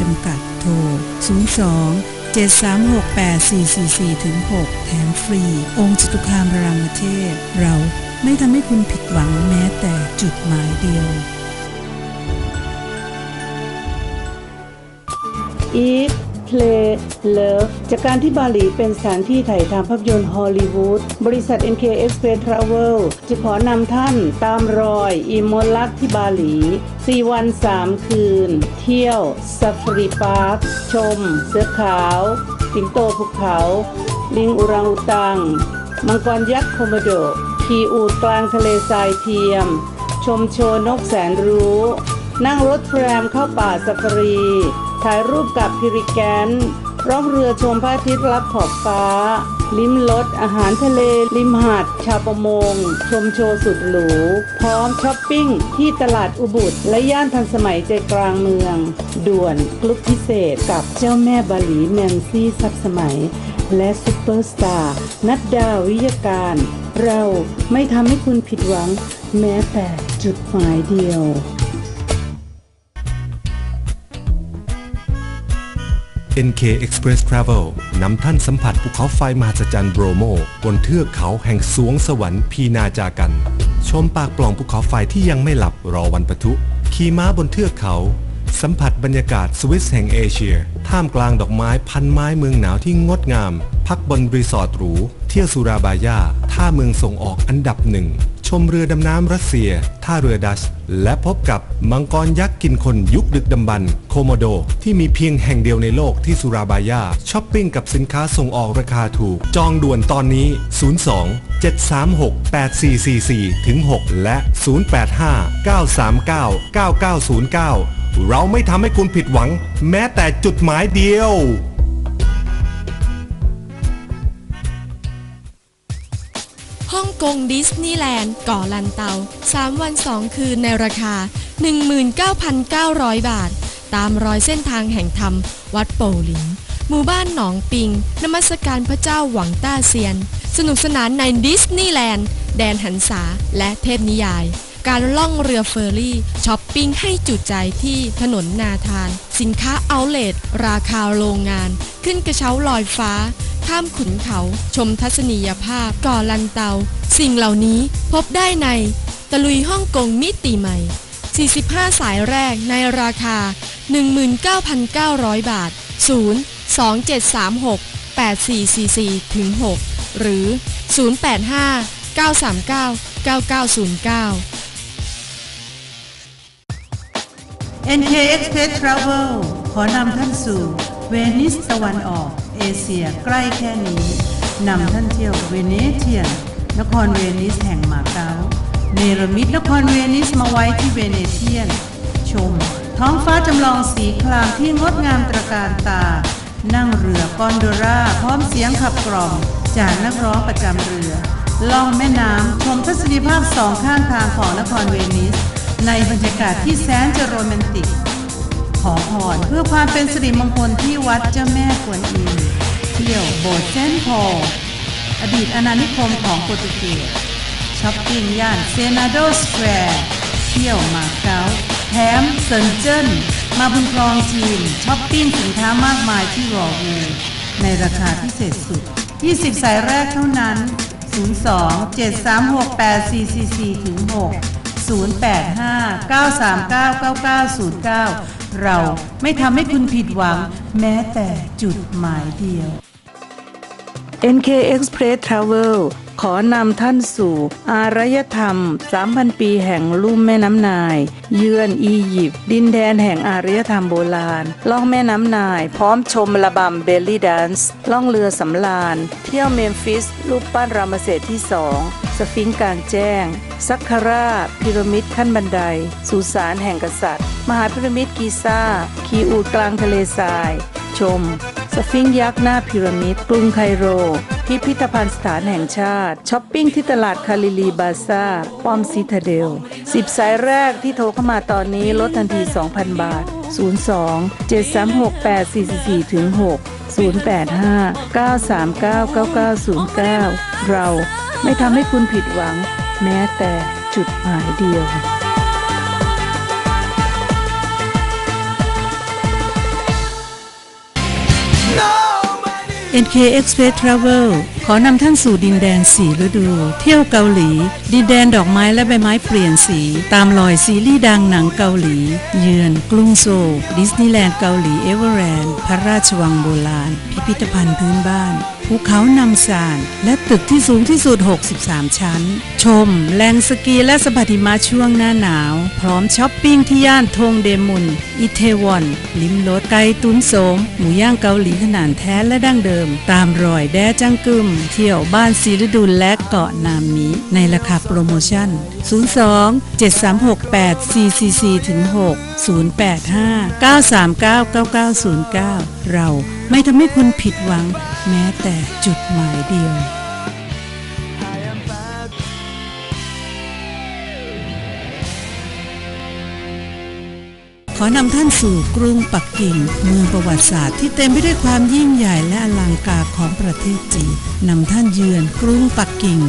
จำกัดโทร 02 7368444ถึง6แถมฟรี องค์จตุคามรามเทพ เราไม่ทำให้คุณผิดหวังแม้แต่จุดหมายเดียว อีฟ Play Love จากการที่บาหลีเป็นสถานที่ถ่ายทำภาพยนตร์ฮอลลีวูดบริษัท NK Express Travel จะขอนำท่านตามรอยอีมลลักที่บาหลี 4 วัน 3 คืน เที่ยวซ a ฟรีพาร์คชม เสือขาว สิงโตภูเขา ลิงอุรังอุตัง มังกรยักษ์โคโมโดขี่อูดกลางทะเลทรายเทียม ชมโชว์นกแสนรู้ นั่งรถแทรมเข้าป่าซาฟารี ถ่ายรูปกับพิริแกนร่องเรือชมพระอาทิตย์รับขอบฟ้า ลิ้มรสอาหารทะเล ริมหาดชาวประมง ชมโชว์สุดหรู พร้อมช้อปปิ้งที่ตลาดอุบุตและย่านทันสมัยใจกลางเมือง ด่วนกลุ่มพิเศษกับเจ้าแม่บาหลีแนนซี่ซับสมัย และซุปเปอร์สตาร์นัดดาวิยการ เราไม่ทำให้คุณผิดหวัง แม้แต่จุดหมายเดียว NK Express Travel นำท่านสัมผัสภูเขาไฟมหัศจรรย์โบรโม บนเทือกเขาแห่งสวงสวรรค์พีนาจากัน ชมปากปล่องภูเขาไฟที่ยังไม่หลับรอวันปะทุ ขี่ม้าบนเทือกเขา สัมผัสบรรยากาศสวิสแห่งเอเชีย ท่ามกลางดอกไม้พันไม้เมืองหนาวที่งดงาม พักบนรีสอร์ทหรู เที่ยวสุราบายาท่าเมืองส่งออกอันดับหนึ่ง ชมเรือดำน้ำรัสเซีย ท่าเรือดัช และพบกับมังกรยักษ์กินคนยุคดึกดำบรรโคโมโด ที่มีเพียงแห่งเดียวในโลกที่สุราบายาช้อปปิ้งกับสินค้าส่งออกราคาถูก จองด่วนตอนนี้ 02 736 8444ถึง6และ 085 939 9909 เราไม่ทำให้คุณผิดหวัง แม้แต่จุดหมายเดียว กงดิสนีย์แลนด์ก่อลันเตา 3 วัน 2 คืนในราคา 19,900 บาท ตามรอยเส้นทางแห่งธรรม วัดโปหลิง หมู่บ้านหนองปิง นมัสการพระเจ้าหวังต้าเซียน สนุกสนานในดิสนีย์แลนด์ แดนหันษาและเทพนิยาย การล่องเรือเฟอร์รี่ช้อปปิ้งให้จุใจที่ถนนนาทาน สินค้าเอาเลทราคาโรงงาน ขึ้นกระเช้าลอยฟ้า ข้ามขุนเขา ชมทัศนียภาพก่อลันเตา สิ่งเหล่านี้พบได้ใน ตะลุยฮ่องกงมิติใหม่ 45 สายแรกในราคา 19,900 บาท 0 2736 8444ถึง6หรือ 085 939 9909 NK Express Travel ขอนำท่านสู่เวนิสตะวันออก เอเชียใกล้แค่นี้ นำท่านเที่ยวเวเนเทียน นครเวนิสแห่งมาเก๊าเนรมิตนครเวนิสมาไว้ที่เวเนเทียน ชม ท้องฟ้าจำลองสีครามที่งดงามตระการตา นั่งเรือกอนโดราพร้อมเสียงขับกล่อม จากนักร้องประจำเรือ ล่องแม่น้ำชมทัศนียภาพสองข้างทางของนครเวนิส ในบรรยากาศที่แสนจะโรแมนติก ขอพรเพื่อความเป็นสิริมงคลที่วัดเจ้าแม่กวนอิมเที่ยวโบสถ์เซนพอลอดีตอาณานิคมของโปรตุเกสช้อปปิ้งย่านเซนาโดสแควร์เที่ยวมาเก๊าแถมเซินเจิ้นมาบุญครองจีนช้อปปิ้งสินค้ามากมายที่รอวูในราคาพิเศษสุด 20 สายแรกเท่านั้น 02 736 8444ถึง6 0859399909 เราไม่ทำให้คุณผิดหวังแม้แต่จุดหมายเดียว NK Express Travel ขอนำท่านสู่ อารยธรรม 3,000 ปีแห่งลุ่มแม่น้ำนาย เยือนอียิปต์ดินแดนแห่งอารยธรรมโบราณ ล่องแม่น้ำนาย พร้อมชมระบำเบลลี่ดันส์ล่องเรือสำราญ เที่ยวเมมฟิส รูปปั้นรามเสดที่สองสฟิงค์กลางแจ้ง ซักคาราพีระมิดขั้นบันได สุสานแห่งกษัตริย์ มหาพีระมิดกีซ่า คีอูดกลางทะเลทราย ชม สฟิงยักษ์หน้าพีระมิด กรุงไคโร พิพิธภัณฑ์สถานแห่งชาติ ช้อปปิ้งที่ตลาดคาลิลีบาซาป้อมซิทาเดล 10 สายแรกที่โทรเข้ามาตอนนี้ลดทันที 2,000 บาท 02 736 8444ถึง6 085 939 9909 เราไม่ทำให้คุณผิดหวัง แม้แต่จุดหมายเดียว NK Express Travel ขอนำท่านสู่ดินแดนสีฤดู เที่ยวเกาหลี ดินแดนดอกไม้และใบไม้เปลี่ยนสี ตามรอยซีรีส์ดังหนังเกาหลี เยือนกรุงโซลดิสนีย์แลนด์เกาหลีเอเวอร์แลนด์พระราชวังโบราณ พิพิธภัณฑ์พื้นบ้าน ภูเขานำสาน และตึกที่สูงที่สุด 63 ชั้น ชม แลนด์สกีและสะบัดหิมะช่วงหน้าหนาว พร้อมช้อปปิ้งที่ย่านทงเดมุน อิเทวอน ลิมรสไก่ตุนโสม หมูย่างเกาหลีขนาดแท้และดั้งเดิม ตามรอยแดจังกึม เที่ยวบ้านสีฤดูและเกาะนามิในราคาโปรโมชั่น 02 7368 444ถึง6 085 939 9909 เราไม่ทำให้คุณผิดหวังแม้แต่จุดหมายเดียว ขอนำท่านสู่กรุงปักกิ่ง เมืองประวัติศาสตร์ที่เต็มไปด้วยความยิ่งใหญ่และอลังการของประเทศจีนนำท่านเยือนกรุงปักกิ่ง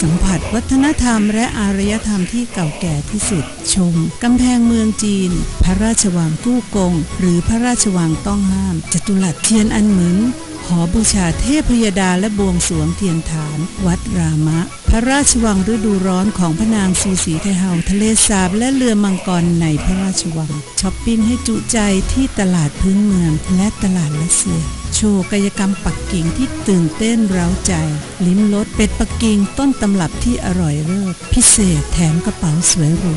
สัมผัสวัฒนธรรมและอารยธรรมที่เก่าแก่ที่สุด ชมกำแพงเมืองจีน พระราชวังกู้กง หรือพระราชวังต้องห้าม จตุรัสเทียนอันเหมือน หอบูชาเทพยดาและบวงสรวงเทียนฐาน วัดรามะ พระราชวังฤดูร้อนของพระนางซูสีไทเฮาทะเลสาบและเรือมังกรในพระราชวังช้อปปิ้งให้จุใจที่ตลาดพื้นเมืองและตลาดรัสเซียโชว์กายกรรมปักกิ่งที่ตื่นเต้นเร้าใจ ลิ้มรสเป็ดปักกิ่งต้นตำรับที่อร่อยเลิศพิเศษแถมกระเป๋าสวยหรู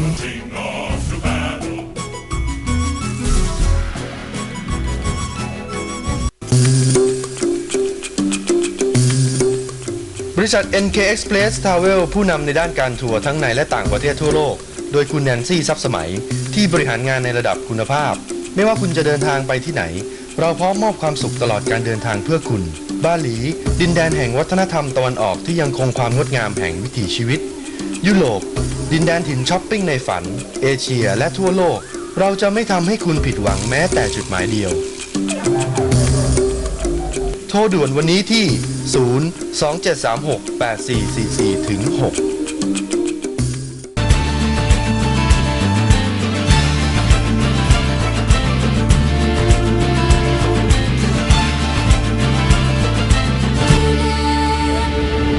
ริษัท NK Express Travel ผู้นำในด้านการทัวร์ทั้งในและต่างประเทศทั่วโลก โดยคุณแนนซี่ซับสมัย ที่บริหารงานในระดับคุณภาพ ไม่ว่าคุณจะเดินทางไปที่ไหน เราพร้อมมอบความสุขตลอดการเดินทางเพื่อคุณ บาหลี ดินแดนแห่งวัฒนธรรมตะวันออกที่ยังคงความงดงามแห่งวิถีชีวิต ยุโรป ดินแดนถิ่นช้อปปิ้งในฝัน เอเชีย และทั่วโลก เราจะไม่ทำให้คุณผิดหวังแม้แต่จุดหมายเดียว โทรด่วนวันนี้ที่ 0 2 7 3 6 8 4 4 4ถึง6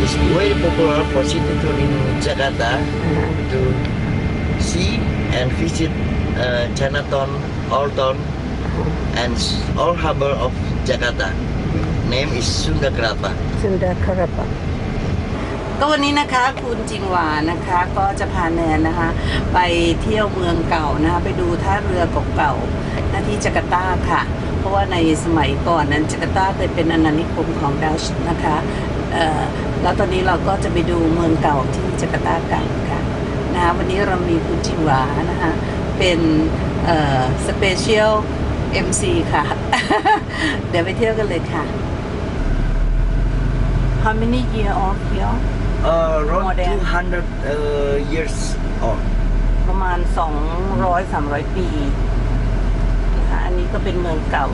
It's very popular for city tour in Jakarta to see and visit uh, Chinatown, Old Town, and all harbor of Jakarta. Name is Sunda Kerapa. ซูดาคาราบะก็วันนี้นะคะคุณจิงหวานะคะก็จะพาแนนนะคะ ไปเที่ยวเมืองเก่านะคะไปดูท่าเรือเก่าๆหน้าที่จาการ์ตาค่ะ เพราะว่าในสมัยก่อนนั้นจาการ์ตาเคยเป็นอาณานิคมของดัชนะคะเอ่อแล้วตอนนี้เราก็จะไปดูเมืองเก่าที่จาการ์ตากันค่ะนะคะวันนี้เรามีคุณจิงหวานะคะเป็นเอ่อสเปเชียล MC ค่ะ เดี๋ยวไปเที่ยวกันเลยค่ะ How many year old here Uh, More around than- 200 uh, years old. ประมาณ 200 300 ปีนะคะอันนี้ก็เป็นเมืองเก่า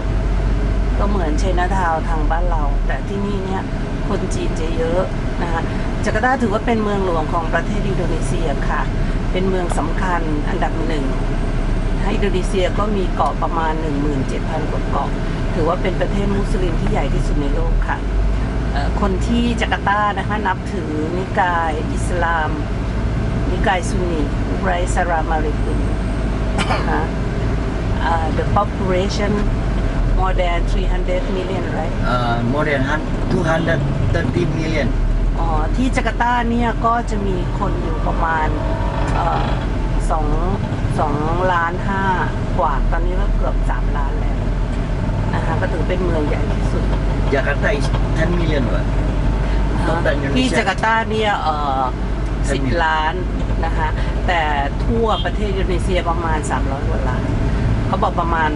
ก็เหมือนเชนาทาวน์ทางบ้านเรา แต่ที่นี่เนี่ยคนจีนจะเยอะนะคะจาการ์ตาถือว่าเป็นเมืองหลวงของประเทศอินโดนีเซียค่ะ เป็นเมืองสำคัญอันดับหนึ่งนะคะ อินโดนีเซียก็มีเกาะประมาณ 17,000 กว่าเกาะ ถือว่าเป็นประเทศมุสลิมที่ใหญ่ที่สุดในโลกค่ะเอ่อคนที่จาการ์ตานะคะนับถือนิกายอิสลาม นิกายซุนนีไรสรามาริกุนนะคะ uh, the population more than 300 million right Uh, more than hun- 230 million. อ๋อที่จาการ์ตาเนี่ยก็จะมีคนอยู่ประมาณเอ่อสอง สองล้านห้ากว่าตอนนี้ก็เกือบสามล้านแล้วนะคะก็ถือเป็นเมืองใหญ่ที่สุด Jakarta is 10 million. What? นะคะ Total Indonesia ที่จาการ์ตาเนี่ยเอ่อสิบ10ล้านนะคะ แต่ทั่วประเทศอินโดนีเซียประมาณ 300กว่าล้านเขาบอกประมาณ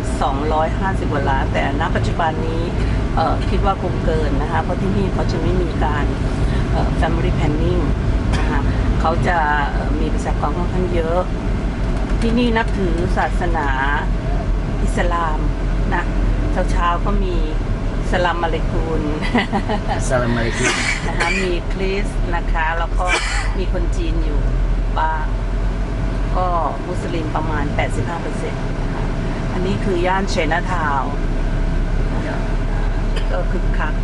250กว่าล้าน แต่ณปัจจุบันนี้เอ่อคิดว่าคงเกินนะคะ เพราะที่นี่เขาจะไม่มีการเอ่อ family planning นะคะเขาจะเอ่อมีประชากรค่อนข้างเยอะ ที่นี่นับถือศาสนาอิสลามนะเช้าๆก็มีสลามอะลัยกุน Assalamualaikum. นะคะมีคริสต์นะคะ แล้วก็มีคนจีนอยู่บ้างก็มุสลิมประมาณ 85%นะคะอันนี้คือย่านเชนาทาวน์นะคะก็คึกคัก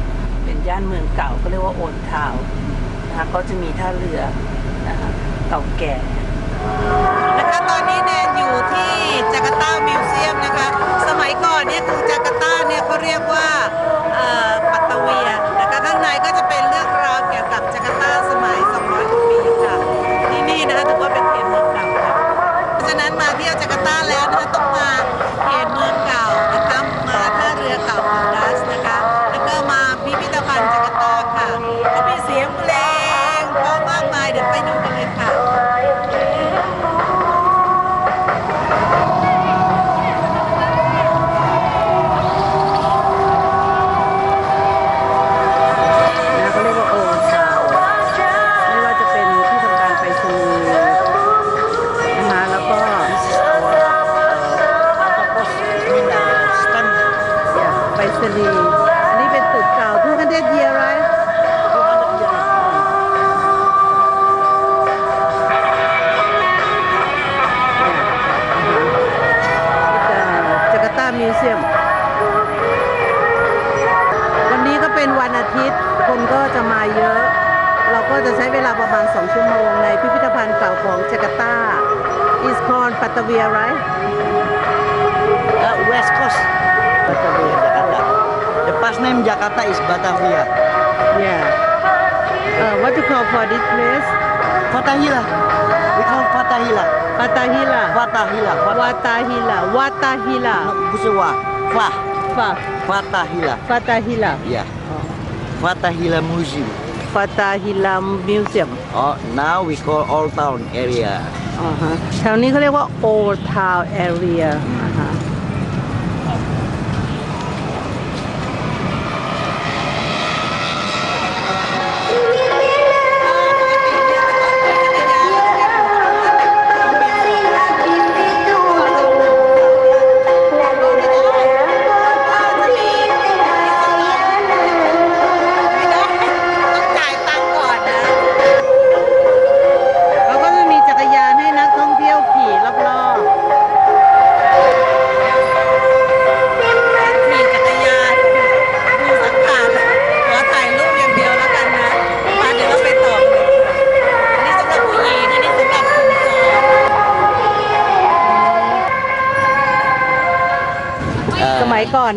เป็นย่านเมืองเก่าก็เรียกว่าโอนทาวนะคะก็จะมีท่าเรือนะคะเก่าแก่ อาทิตย์ คนก็จะมาเยอะ เราก็จะใช้เวลาประมาณ 2 ชั่วโมงในพิพิธภัณฑ์เก่าของจาการ์ตา is called Patavia right uh, West Coast Batavia Jakarta the past name Jakarta is Batavia yeah uh, what you call for this place Fatahila we call Fatahila Patahila Fatahila Watahila Watahila Kusewa Fah Fa Fatahila Fatahila yeah Fatahila Museum Fatahila Museum oh now we call Old Town area อ่าฮะแถวนี้เขาเรียกว่า Old Town Area อ่าฮะ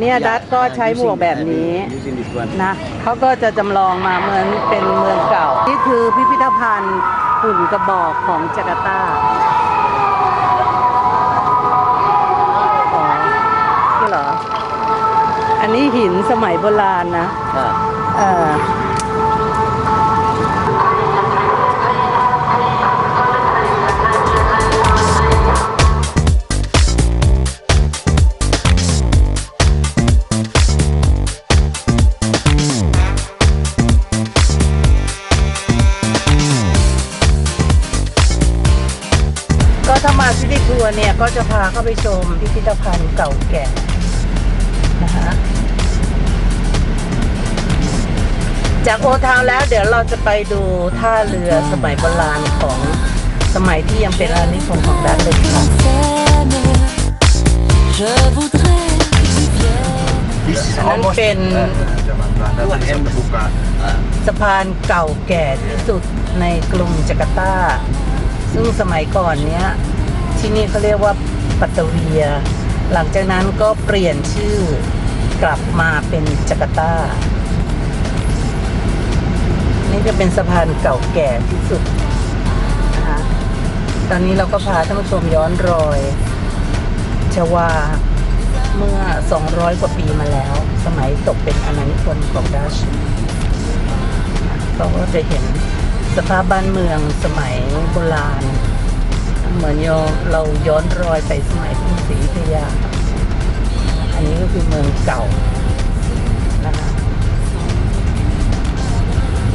เนี่ยดัตก็ใช้หมวกแบบนี้ using this one นะเขาก็จะจำลองมาเหมือนเป็นเมืองเก่า นี่คือพิพิธภัณฑ์หุ่นกระบอกของจาการ์ตาอ๋อนี่เหรอ อันนี้หินสมัยโบราณนะ ah. เออ ถ้ามาซิตี้ทัวร์เนี่ยก็จะพาเข้าไปชมพิพิธภัณฑ์เก่าแก่นะฮะจากโอทาวแล้วเดี๋ยวเราจะไปดูท่าเรือสมัยโบราณของสมัยที่ยังเป็นอาณานิคมของด้านเลยค่ะอันนั้นเป็นสะพานเก่าแก่ที่สุดในกรุงจาการ์ตา ซึ่งสมัยก่อนเนี้ย ที่นี่เขาเรียกว่าปัตตเวีย หลังจากนั้นก็เปลี่ยนชื่อกลับมาเป็นจาการ์ตา นี่จะเป็นสะพานเก่าแก่ที่สุดนะคะตอนนี้เราก็พาท่านผู้ชมย้อนรอยชวาเมื่อ 200 กว่าปีมาแล้ว สมัยตกเป็นอาณานิคมของดัชเราก็จะเห็นสภาพบ้านเมืองสมัยโบราณ เหมือนโยเราย้อนรอยไปสมัยกรุงศรีอยุธยา อันนี้ก็คือเมืองเก่านะคะ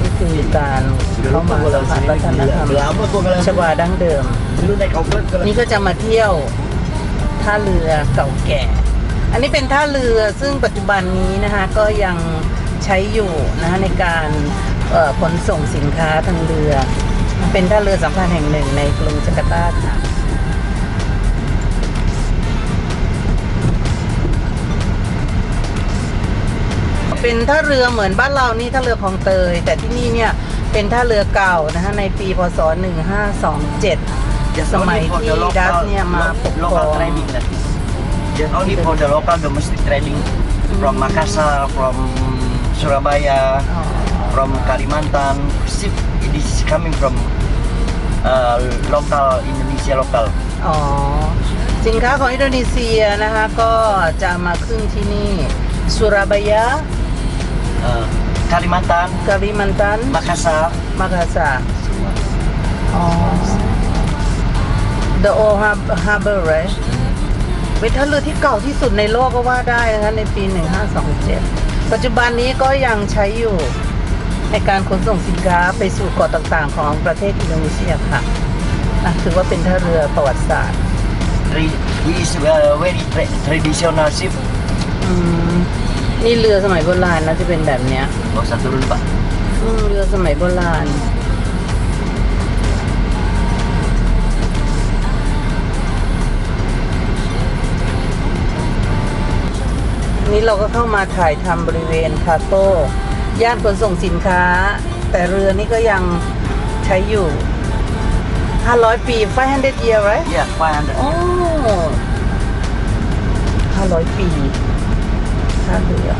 นี่คือการเข้ามาสัมผัสวัฒนธรรมชวาดั้งเดิม นี่ก็จะมาเที่ยวท่าเรือเก่าแก่ อันนี้เป็นท่าเรือซึ่งปัจจุบันนี้นะคะก็ยังใช้อยู่นะคะในการขนส่งสินค้าทางเรือ เป็นท่าเรือสำคัญแห่งหนึ่งในกรุงจาการ์ตาค่ะ Apa เป็นท่าเรือเหมือนบ้านเรานี่ท่าเรือคลองเตย แต่ที่นี่เนี่ยเป็นท่าเรือเก่านะฮะในปีพศ 1527 Just สมัย only for ที่ the ดัส local เนี่ยมาปกครอ local ง trading that is. Just only for the local domestic trading from Makassar, from Surabaya, from Kalimantan. Ship this is coming from uh, local Indonesia local. อ๋อ สินค้าของอินโดนีเซียนะคะ ก็จะมาขึ้นที่นี่สุราบายะ Uh, Kalimantan, กาลิมันตัน Makassar, มาคาซาอ๋อ The Old Har- Harbor right เป็นท่าเรือที่เก่าที่สุดในโลกก็ว่าได้นะคะในปี 1527 ปัจจุบันนี้ก็ยังใช้อยู่ ในการขนส่งสินค้าไปสู่เกาะต่างๆ ของประเทศอินโดนีเซียค่ะอะถือว่าเป็นท่าเรือประวัติศาสตร์ Tra- he is uh, very tra- traditional ship. อืมนี่เรือสมัยโบราณนะจะเป็นแบบเนี้ย Gak usah turun pak. อืมเรือสมัยโบราณนี่เราก็เข้ามาถ่ายทำบริเวณคาโต้ ย่านขนส่งสินค้า แต่เรือนี่ก็ยังใช้อยู่ 500 ปี 500 year right Yeah, 500. โอ้500 ปีท่าเรือ